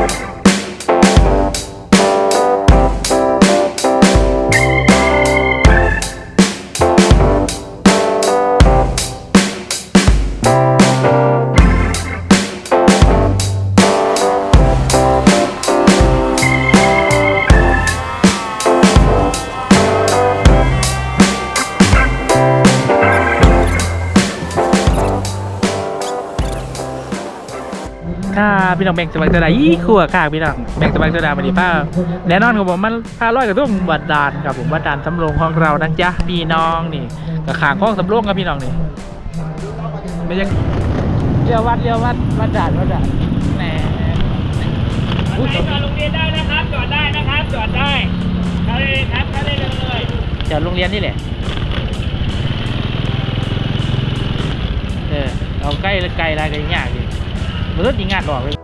ค่ะ พี่น้องแบ่งสบายตัวใดยี่ขัวค่ะพี่น้องแบ่งสบายตัวใดวันนี้ป้าแน่นอนครับผมมันพาร้อยกับทุ่งวัดดานครับผมวัดดานสำโรงของเรานะจ๊ะพี่น้องนี่กับขางข้องสำโรงครับพี่น้องนี่ไม่ใช่เรียววัดเรียววัดวัดดานวัดดานแหมอุ้ยจอดโรงเรียนได้นะครับจอดได้นะครับจอดได้เข้าได้เลยครับเข้าได้เลยจอดโรงเรียนนี่แหละเออเอาใกล้ไกลอะไรกันยากดิมันรถยิงงานออกเลย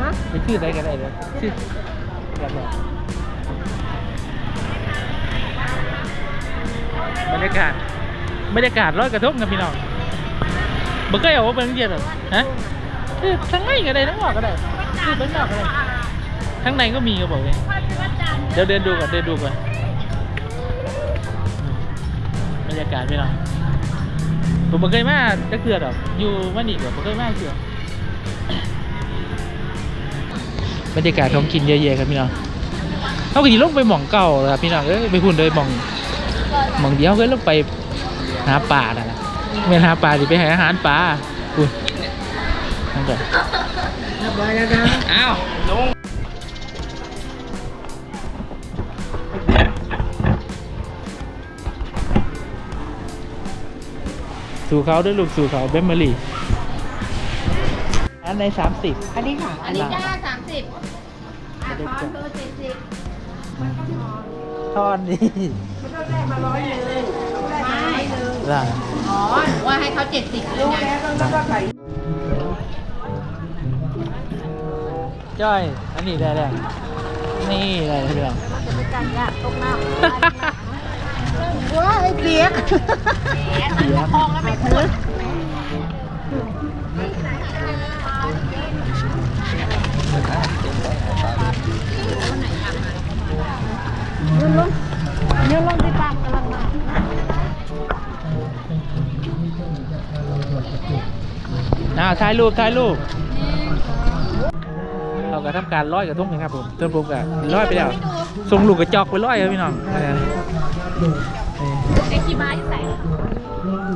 ฮะไปชื่ออะไรกันได้เลยชื่อกันเลยบรรยากาศบรรยากาศร้อยกระทงกับพี่น้องบ่เคยเอาว่าเป็นเย็นหรอฮะเออทั้งในก็ได้ทั้งนอกก็ได้คือทั้งนอกก็ได้ทั้งในก็มีก็บอกเลยเดี๋ยวเดินดูก่อนเดินดูก่อนบรรยากาศพี่น้องผมบ่เคยมาจะเกลือดอกอยู่มันอีกเหรอผมเคยมาเกลือ บรรยากาศท้องกินเยอะๆครับพี่น้องเขาก็สิลงไปหม่องเก่าแล้วครับพี่น้องเอ้ยไปหุ่นเลยหม่องหม่องเดียวก็ลงไปหาปลาน่ะนะไม่นหาปลาสิไปหาอาหารปลาคุณนั่นก่อนเรียบร้อยแล้วนะอ้าวลงสู่เขาด้วยลูกสู่เขาเบมเมอรี่ อันในสามสิบอันนี้ค่ะ อันนี้จ้าสามสิบอะทอนเธอเจ็ดสิบทอนนี่ไม่ต้องได้มาร้อยเลยไม่เลยล่ะอ๋อหนูว่าให้เขาเจ็ดสิบเลยรู้นะแล้วต้องต้องใส่จ้อย อันนี้ได้แล้วนี่ได้แล้วพี่น้องกันยากตรงหน้าว้าไอ้เปียกเสียทองแล้วไม่คุ้น ยืนลงยืนลงที่ปากกำลังมาอ้าถ่ายรูปถ่ายรูปเราก็ทำการร้อยกระทงนะครับผมต้นผมก็ร้อยไปแล้วส่งลูกกระจอกไปร้อยครับพี่น้องเออเออเด็กขี่ม้าอยู่ไหน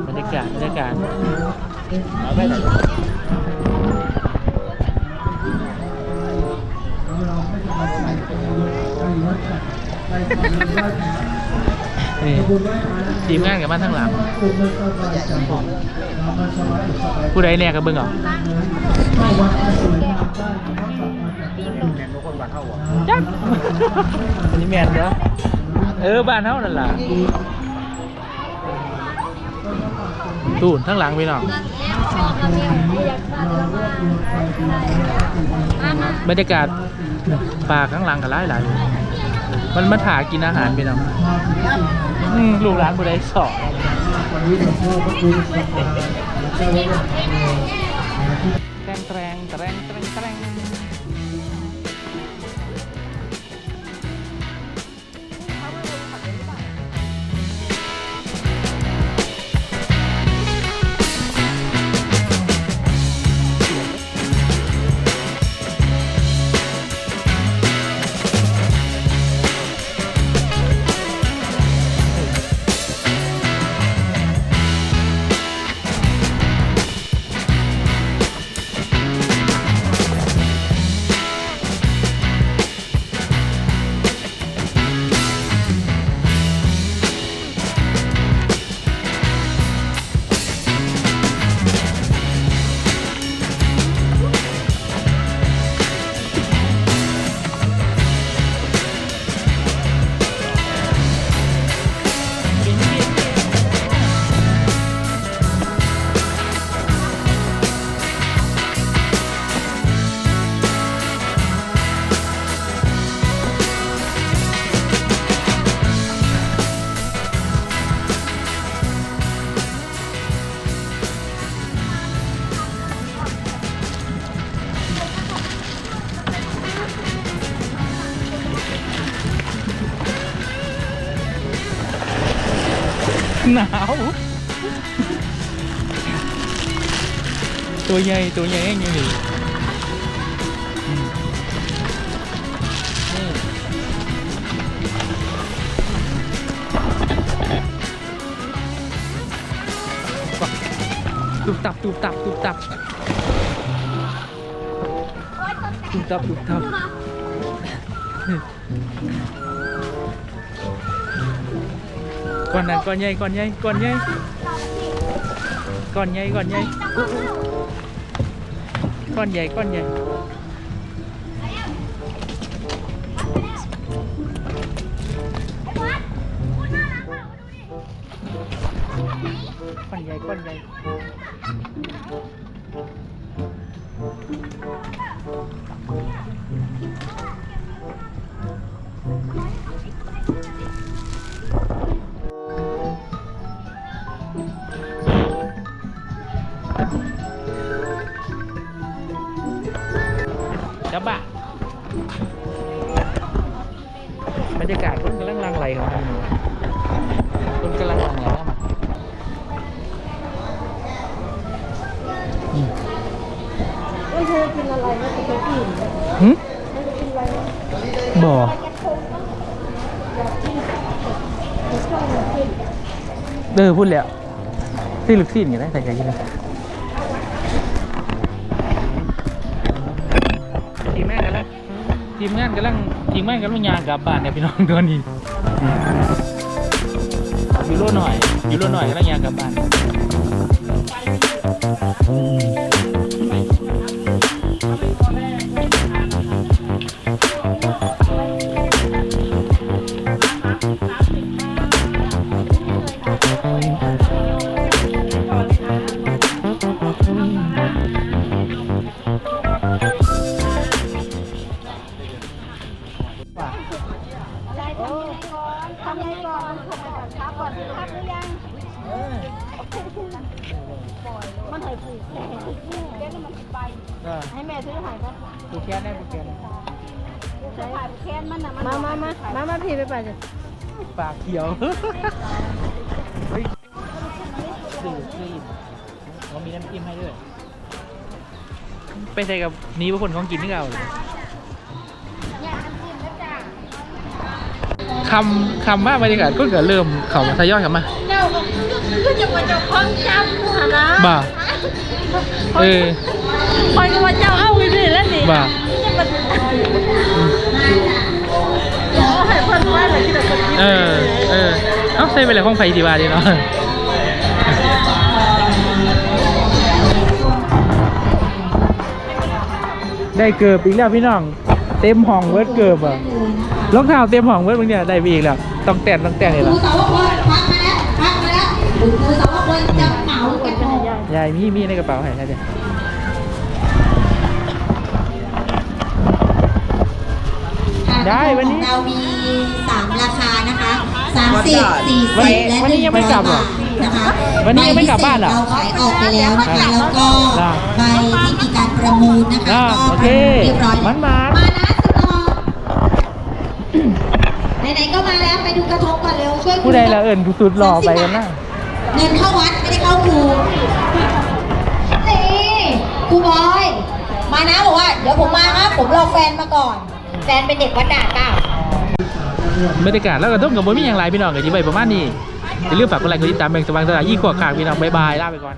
บรรยากาศบรรยากาศ นี่ทีมงานกับบ้านทั้งหลังผู้ใดแน่กับเบิ้งเหรอจักอันนี้แมนเด้อเออบ้านเฮานั่นล่ะตูนทั้งหลังพี่น้องบรรยากาศป่าข้างหลังก็หลายหลายๆ มันมาถากินอาหารไปน้องอืมลูกร้านผู้ใดสอน หนาว ตัวใหญ่ตัวใหญ่ยังอยู่อืมนี่ตุบตับตุบตับตุบตับตุบตับตุบตับ Con nào, con nhây, con nhây, con nhây. Con nhây, con nhây. Con nhây, con nhây. Con nhây, con nhây. ระบะบรรยากาศคนกำลังหลังไหลของมันอยู่คนกำลังหลังไหลเข้ามาอืมเอ้ยเธอกินอะไรนะเธอกินหึเธอกินอะไรนะบ่เธอชอบกินเออพูดแล้วซื้อลูกชิ้นกันได้ใส่ใจกินเลย ทีมงานกำลังทีมงานกำลังยางกลับบ้านเนี่ยพี่น้องตอนนี้ยูโรหน่อยยูโรหน่อยกำลังยางกลับบ้าน ไปก็ให้แม่ซื้อหายก็ผูกแขนได้ผูกแขนใช้หายแขนมันน่ะมามามามามาพี่ไปไปสิปากเขียว เฮ้ยดูสิเขามีน้ำจิ้มให้ด้วย ไปใส่กับนี้ว่าคนของกินที่เราเลยคำคำว่าบรรยากาศก็เกิดเริ่มเขาทยอยกลับมาเจ้าก็จะมาเจ้าของจำหานะบ่าเออ คอยก็ว่าเจ้าเอาไปดิแล้วนี่บ่าจะมาขอให้เพิ่นว่าอะไรที่เราจะกินเออ เออ เอ้าใส่ไปเลยของไฟดีว่าดีเนาะได้เกือบอีกแล้วพี่น้อง เต็มห้องเวิร์ดเกือบอะรองเท้าเต็มห้องเวิร์ดบางเนี่ยได้ไปอีกแล้วต้องแต่งต้องแต่งเลยคล่ะรูสาวพลพักมาแล้วพักมาแล้วครูสาวพลจะเหมาเก็บของยายมีมีในกระเป๋าให้ใช่ไหม ได้วันนี้ของเรามีสามราคานะคะสามสิบสี่วันสินี้บและวันหนี้นึ่งยังไม่ร้อยกลับเหรอบาทนะคะวันนี้ยังไม่กลับบ้านเหรอใพิเศษเราขายออกไปแล้วนะคะแล้วก็อ่าใบที่มีการประมูลนะคะอ่าก็โอเคเรียบร้อยมันมามานะสุดหล่อไหนๆก็มาแล้วไปดูกระทงก่อนเร็วช่วยผู้ใดละเอิญผู้สุดหล่อไปกันนะเงินเข้าวัดไม่ได้เข้าครูนี่ครูบอย มานะบอกว่าเดี๋ยวผมมาครับผมรอแฟนมาก่อน แฟนเป็นเด็กวัดด่านเก่าบรรยากาศแล้วก็ต้องกับบ่มีอย่างไรพี่น้องกันที่ไปประมาณนี้อย่าลืมฝากกดไลค์กดติดตามแบ่งสว่างสลายยี่ขวบขางพี่น้องบ๊ายบายลาไปก่อน